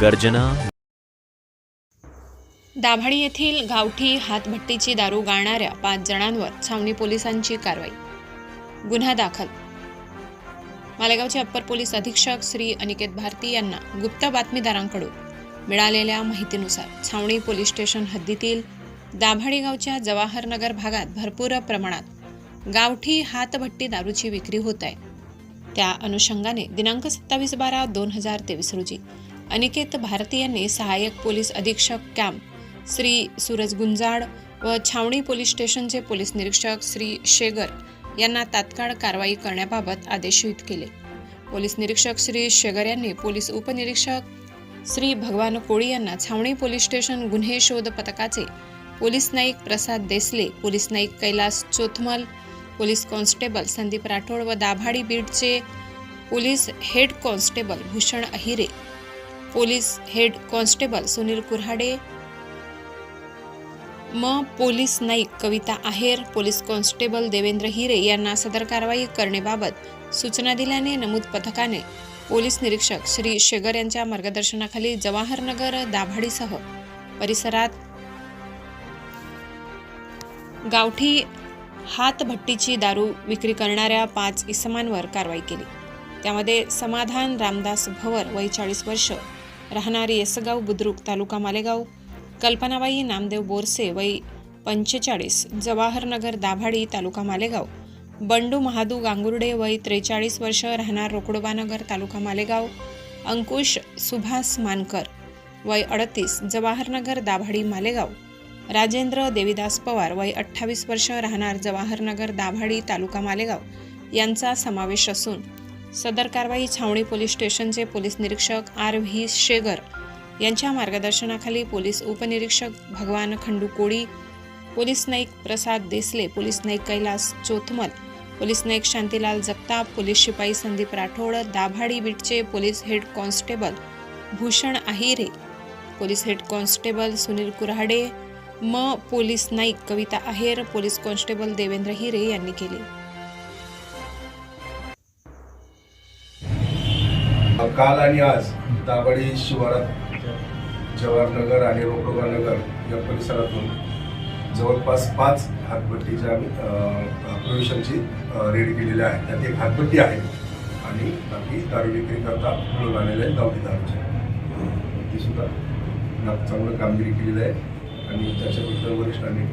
गर्जना. दाभाडी येथील गावठी हातभट्टीची दारू गाळणाऱ्या पाच जणांवर छावणी पोलिसांची कारवाई. गुन्हा दाखल. मालेगावचे अप्पर पोलीस अधीक्षक श्री अनिकेत भारती यांना गुप्त बातमीदारांकडून मिळालेल्या माहितीनुसार छावणी पोलीस स्टेशन हद्दीतील दाभाडी गावच्या जवाहरनगर भागात भरपूर प्रमाणात गावठी हातभट्टी दारूची विक्री होत आहे. त्या अनुषंगाने दिनांक सत्तावीस बारा दोन हजार तेवीस रोजी अनिकेत भारती यांनी सहाय्यक पोलीस अधीक्षक कॅम्प श्री सूरज गुंजाड व छावणी पोलीस स्टेशनचे पोलीस निरीक्षक श्री शेगर यांना तात्काळ कारवाई करण्याबाबत आदेशित केले. पोलीस निरीक्षक श्री शेगर यांनी पोलीस उपनिरीक्षक श्री भगवान कोळी यांना छावणी पोलीस स्टेशन गुन्हे शोध पथकाचे police Naik Prasad Desale police Naik Kailas Chothmal police constable Sandeep Rathod व दाभाडी बीडचे police head constable Bhushan Ahire police head constable Sunil Kurhade. म. Police Naik Kavita Aher police constable Devendra Hire यांना सदर कारवाई करण्याबाबत सूचना दिल्याने नमूद पथकाने पोलीस निरीक्षक श्री शेगर यांच्या मार्गदर्शनाखाली जवाहरनगर दाभाडीसह परिसरात गावठी हातभट्टीची दारू विक्री करणाऱ्या पाच इसमांवर कारवाई केली. त्यामध्ये समाधान रामदास भवर वय चाळीस वर्ष राहणारे येसगाव बुद्रुक तालुका मालेगाव कल्पनाबाई नामदेव बोरसे वय पंचेचाळीस जवाहरनगर दाभाडी तालुका मालेगाव बंडू महादू गांगुर्डे वय त्रेचाळीस वर्ष राहणार रोकडोबानगर तालुका मालेगाव अंकुश सुभाष मानकर वय अडतीस जवाहरनगर दाभाडी मालेगाव राजेंद्र देविदास पवार वय अठ्ठावीस वर्ष राहणार जवाहरनगर दाभाडी तालुका मालेगाव यांचा समावेश असून सदर कारवाई छावणी पोलीस स्टेशनचे पोलीस निरीक्षक आर व्ही शेगर यांच्या मार्गदर्शनाखाली पोलीस उपनिरीक्षक Bhagwan Khandu Koli police Naik Prasad Desale police Naik Kailas Chothmal police Naik Shantilal Jagtap police शिपाई Sandeep Rathod Dabhadi बीटचे police head constable Bhushan Ahire police head constable Sunil Kurhade म police Naik Kavita Aher police constable Devendra Hire यांनी केले. काल आणि आज दाभाडी शिवारात जवाहरनगर आणि रोकडोबानगर या परिसरातून जवळपास पाच हातभट्टीच्या आम्ही प्रोविशनची रेडी केलेल्या आहेत. त्यात एक हातपट्टी आहे आणि बाकी दारू विक्रीकरता मिळून आलेले आहेत गावठी दारूच्या ती सुद्धा चांगलं कामगिरी केलेली आहे आणि त्याच्याबद्दल वरिष्ठांनी